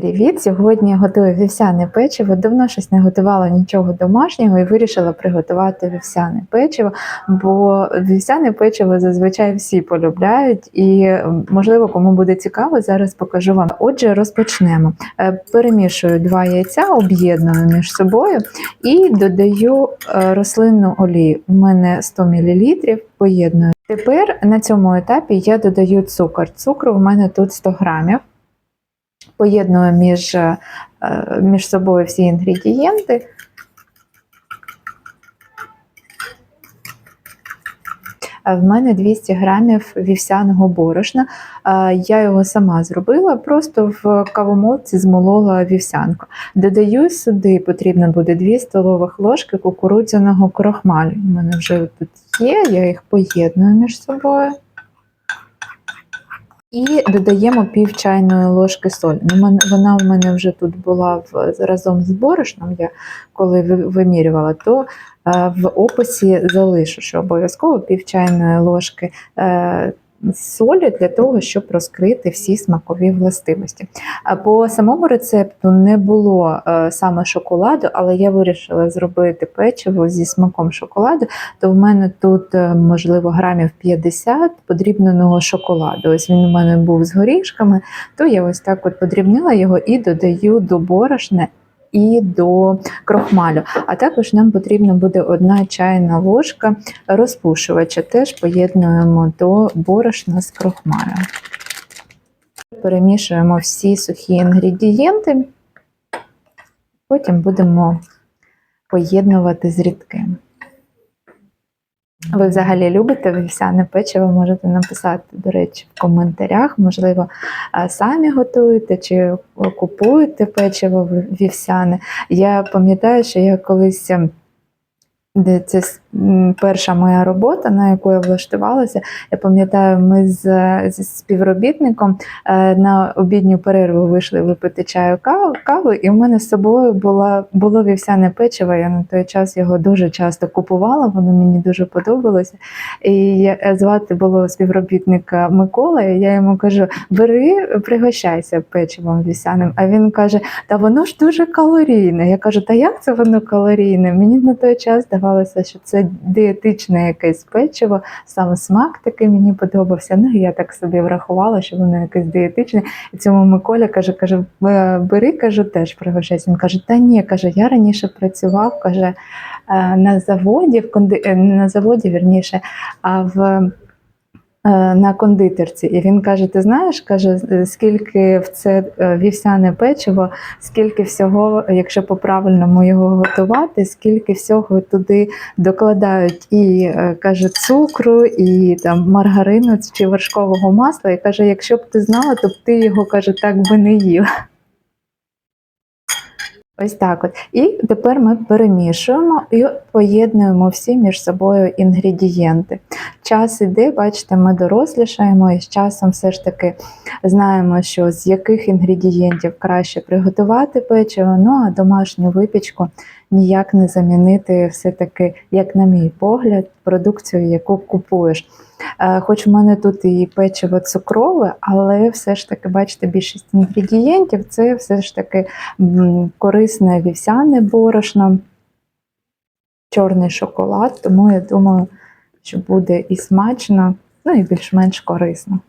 Привіт! Сьогодні готую вівсяне печиво. Давно щось не готувала нічого домашнього і вирішила приготувати вівсяне печиво, бо вівсяне печиво зазвичай всі полюбляють, і можливо, кому буде цікаво, зараз покажу вам. Отже, розпочнемо. Е, Перемішую два яйця, об'єдную між собою і додаю е, рослинну олію. У мене 100 мл, поєдную. Тепер на цьому етапі я додаю цукор. Цукру в мене тут 100 грамів поєдную між, е, між собою всі інгредієнти. Е, В мене 200 грамів вівсяного борошна. Е, Я його сама зробила, просто в кавомолці змолола вівсянку. Додаю сюди, потрібно буде 2 столових ложки кукурудзяного крохмалю. У мене вже тут є, я їх поєдную між собою. І додаємо пів чайної ложки солі. Ну, Вона в мене вже тут була в, разом з борошном. Я коли ви- вимірювала, то е, в описі залишу, що обов'язково пів чайної ложки е, солі для того, щоб розкрити всі смакові властивості. По самому рецепту не було е, саме шоколаду, але я вирішила зробити печиво зі смаком шоколаду, то в мене тут, е, можливо, грамів 50 подрібненого шоколаду. Ось він у мене був з горішками, то я ось так от подрібнила його і додаю до борошна і до крохмалю. А також нам потрібна буде одна чайна ложка розпушувача. Теж поєднуємо до борошна з крохмалем. Перемішуємо всі сухі інгредієнти, потім будемо поєднувати з рідким. Ви взагалі любите вівсяне печиво? Можете написати, до речі, в коментарях. Можливо, самі готуєте чи купуєте печиво вівсяне. Я пам'ятаю, що я колись. Де це перша моя робота, на яку я влаштувалася. Я пам'ятаю, ми з, зі співробітником е, на обідню перерву вийшли випити чаю каву, каву, і в мене з собою була, було вівсяне печиво. Я на той час його дуже часто купувала, воно мені дуже подобалося. І е, звати було співробітника Микола, і я йому кажу: бери, пригощайся печивом вівсяним. А він каже: Та воно ж дуже калорійне. Я кажу, та як це воно калорійне? Мені на той час здавалося, що це дієтичне якесь печиво, сам смак такий мені подобався. Ну я так собі врахувала, що воно якесь дієтичне. І цьому Миколя каже, каже, «Е, бери, кажу, теж пригощайся. Він каже, та ні, каже, я раніше працював, каже, е, на заводі, в конди... е, на заводі, вірніше, а в на кондитерці. І він каже: Ти знаєш, каже, скільки в це е, вівсяне печиво, скільки всього, якщо по-правильному його готувати, скільки всього туди докладають і е, каже цукру, і там маргарину чи вершкового масла. І каже, якщо б ти знала, то б ти його каже, так би не їв. Ось так от. І тепер ми перемішуємо і поєднуємо всі між собою інгредієнти. Час іде, бачите, ми дорослішаємо і з часом все ж таки знаємо, що з яких інгредієнтів краще приготувати печиво, ну а домашню випічку ніяк не замінити все-таки, як на мій погляд, продукцію, яку купуєш. Е, Хоч в мене тут і печиво цукрове, але все ж таки, бачите, більшість інгредієнтів це все ж таки корисне вівсяне борошно, чорний шоколад, тому я думаю, що буде і смачно, ну і більш-менш корисно.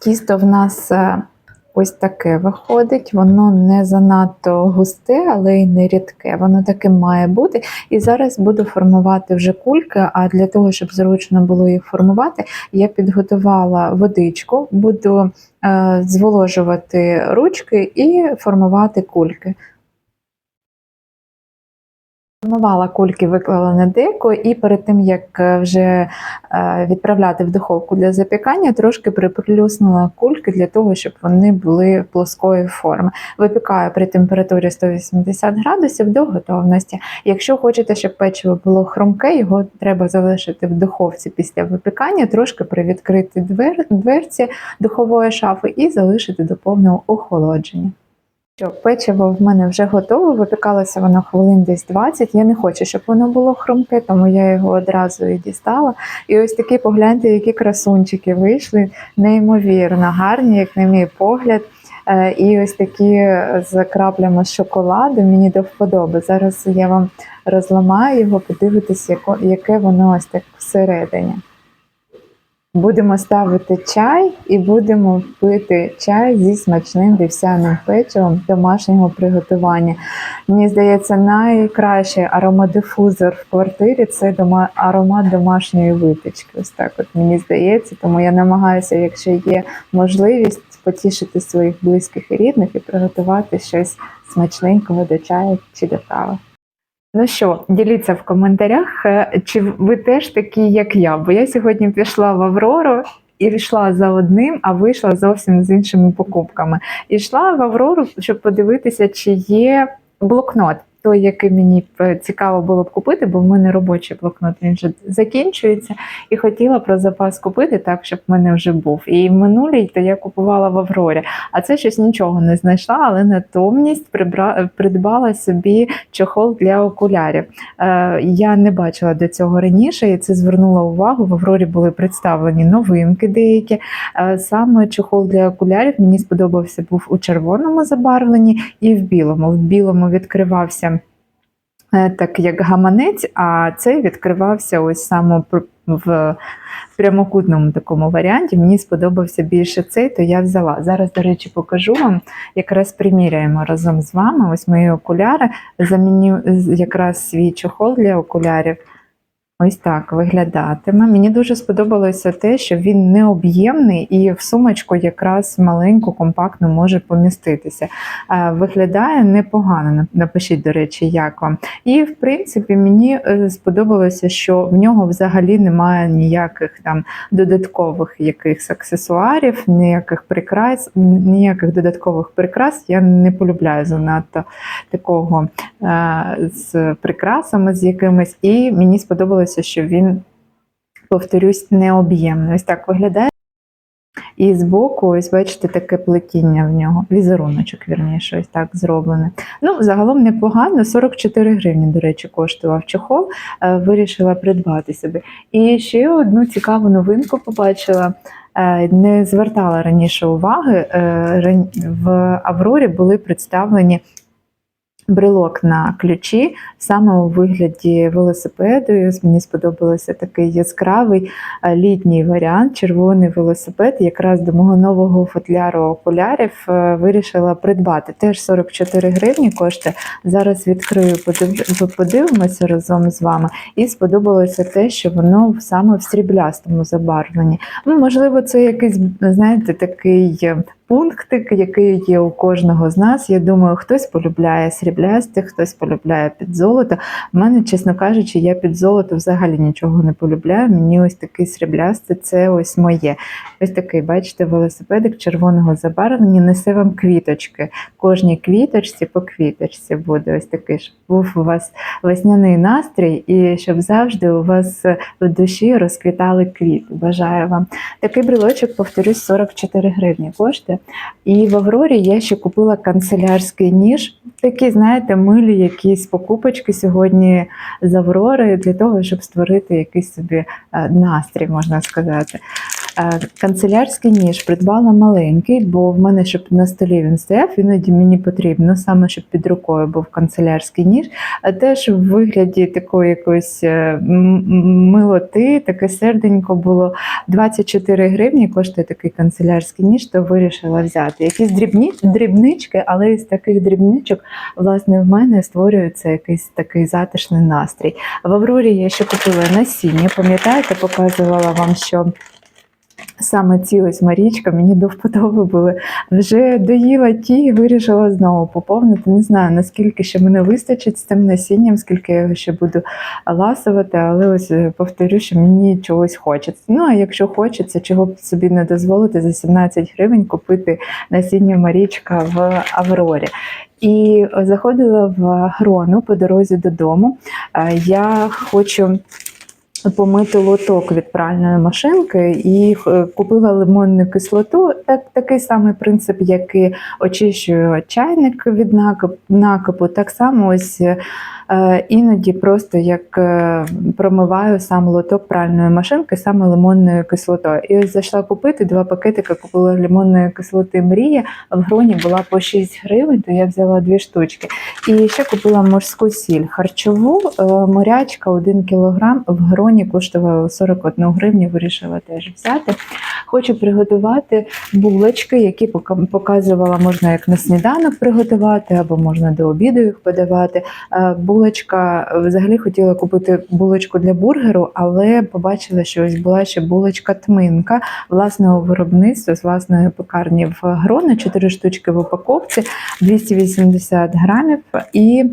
Тісто в нас е, ось таке виходить, воно не занадто густе, але й не рідке. Воно таким має бути. І зараз буду формувати вже кульки, а для того, щоб зручно було їх формувати, я підготувала водичку, буду е, зволожувати ручки і формувати кульки. Формувала кульки, виклала на деко, і перед тим як е, вже е, відправляти в духовку для запікання, трошки приплюснула кульки для того, щоб вони були плоскої форми. Випікаю при температурі 180 градусів до готовності. Якщо хочете, щоб печиво було хрумке, його треба залишити в духовці після випікання, трошки привідкрити двер, дверці духової шафи і залишити до повного охолодження. Що печиво в мене вже готове, випікалося воно хвилин десь 20. Я не хочу, щоб воно було хрумке, тому я його одразу і дістала. І ось такі погляньте, які красунчики вийшли, неймовірно гарні, як на мій погляд. Е, І ось такі з краплями шоколаду мені до вподоби. Зараз я вам розламаю його, подивитись, яко- яке воно ось так всередині. Будемо ставити чай і будемо пити чай зі смачним вівсяним печивом домашнього приготування. Мені здається, найкращий аромадифузор в квартирі це дома, аромат домашньої випічки. Ось так от мені здається, тому я намагаюся, якщо є можливість, потішити своїх близьких і рідних і приготувати щось смачненького до чаю чи до кави. Ну що, діліться в коментарях, е, чи ви теж такі, як я. Бо я сьогодні пішла в Аврору і йшла за одним, а вийшла зовсім з іншими покупками. І йшла в Аврору, щоб подивитися, чи є блокнот. Той, який мені б цікаво було б купити, бо в мене робочий блокнот він вже закінчується, і хотіла про запас купити так, щоб в мене вже був. І минулий то я купувала в Аврорі, а це щось нічого не знайшла, але натомість прибра... придбала собі чохол для окулярів. Е, я не бачила до цього раніше, і це звернула увагу. В Аврорі були представлені новинки деякі. Е, саме чохол для окулярів мені сподобався був у червоному забарвленні і в білому. В білому відкривався. Е, Так як гаманець, а цей відкривався ось саме в прямокутному такому варіанті. Мені сподобався більше цей, то я взяла. Зараз, до речі, покажу вам. Якраз приміряємо разом з вами. Ось мої окуляри. Заміню якраз свій чохол для окулярів. Ось так виглядатиме. Мені дуже сподобалося те, що він не об'ємний і в сумочку якраз маленьку, компактно може поміститися. Е, Виглядає непогано. Напишіть, до речі, як вам. І в принципі мені е, сподобалося, що в нього взагалі немає ніяких там додаткових якихось аксесуарів, ніяких прикрас, ніяких додаткових прикрас. Я не полюбляю занадто такого е, з прикрасами з якимись. І мені сподобалося, що він, повторюсь, необ'ємний. Ось так виглядає. І збоку, ось бачите, таке плетіння в нього, візеруночок, вірніше, ось так зроблене. Ну, загалом непогано, 44 гривні, до речі, коштував чохол. Е, Вирішила придбати собі. І ще одну цікаву новинку побачила. Е, Не звертала раніше уваги. е, В Аврорі були представлені брелок на ключі саме у вигляді велосипеду. Мені сподобався такий яскравий е, літній варіант, червоний велосипед. Якраз до мого нового футляру окулярів е, вирішила придбати. Теж 44 гривні коштує. Зараз відкрию, подив- подивимося разом з вами. І сподобалося те, що воно саме в сріблястому забарвленні. Ну, можливо, це якийсь, знаєте, такий е, пунктик, який є у кожного з нас. Я думаю, хтось полюбляє сріблясте, хтось полюбляє під золото. У мене, чесно кажучи, я під золото взагалі нічого не полюбляю. Мені ось такий сріблястий, це ось моє. Ось такий, бачите, велосипедик червоного забарвлення несе вам квіточки. Кожній квіточці по квіточці буде ось такий, щоб був у вас весняний настрій, і щоб завжди у вас в душі розквітали квіти. Бажаю вам. Такий брелочок, повторюсь, 44 гривні коштує. І в Аврорі я ще купила канцелярський ніж. Такі, знаєте, милі якісь покупочки сьогодні з Аврори для того, щоб створити якийсь собі е, настрій, можна сказати. Канцелярський ніж придбала маленький, бо в мене, щоб на столі він стояв, іноді мені потрібно саме, щоб під рукою був канцелярський ніж, а теж в вигляді такої якоїсь е, милоти, таке серденько було 24 гривні коштує такий канцелярський ніж, то вирішила взяти. Якісь дрібні, дрібнички, але із таких дрібничок, власне, в мене створюється якийсь такий затишний настрій. В Аврорі я ще купила насіння. Пам'ятаєте, показувала вам, що. Саме ці ось Марічка мені до вподоби були. Вже доїла ті і вирішила знову поповнити. Не знаю, наскільки ще мене вистачить з цим насінням, скільки я його ще буду ласувати, але ось е, повторю, що мені чогось хочеться. Ну а якщо хочеться, чого б собі не дозволити за 17 гривень купити насіння Марічка в Аврорі. І заходила в Грону по дорозі додому. Е, Я хочу помити лоток від пральної машинки і е, купила лимонну кислоту. Так, такий самий принцип, як і чайник від накип- накипу. Так само ось е, іноді просто як е, промиваю сам лоток пральної машинки саме лимонною кислотою. І ось зайшла купити два пакетики, купила лимонної кислоти Мрія. В гроні була по 6 гривень, то я взяла дві штучки. І ще купила морську сіль харчову, е, морячка 1 кілограм в гроні коштувала 41 гривню, вирішила теж взяти. Хочу приготувати булочки, які показувала, можна як на сніданок приготувати, або можна до обіду їх подавати. Булочка взагалі хотіла купити булочку для бургеру, але побачила, що ось була ще булочка тминка власного виробництва з власної пекарні в Грона, 4 штучки в упаковці, 280 грамів і.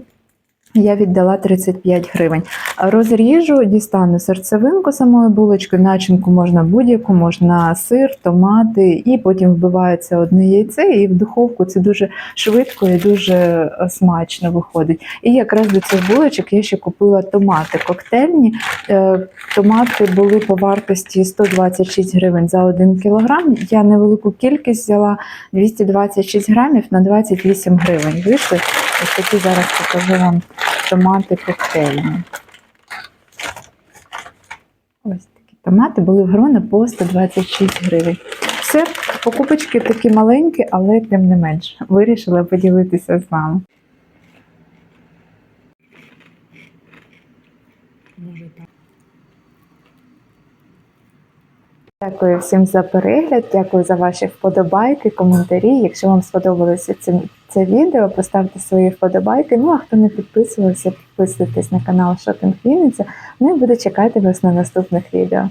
Я віддала 35 гривень. Розріжу, дістану серцевинку самої булочки, начинку можна будь-яку, можна сир, томати, і потім вбивається одне яйце, і в духовку це дуже швидко і дуже е, смачно виходить. І якраз до цих булочок я ще купила томати коктейльні. Е, Томати були по вартості 126 гривень за 1 кілограм. Я невелику кількість взяла 226 грамів на 28 гривень. Вийшли. Ось такі зараз покажу вам томати коктейльні. Ось такі томати були в грони по 126 гривень. Все, покупочки такі маленькі, але тим не менш. Вирішила поділитися з вами. Дякую всім за перегляд, дякую за ваші вподобайки, коментарі. Якщо вам сподобалося це, це відео, поставте свої вподобайки. Ну а хто не підписувався, підписуйтесь на канал Шопінг Вінниця. Ну і буду чекати вас на наступних відео.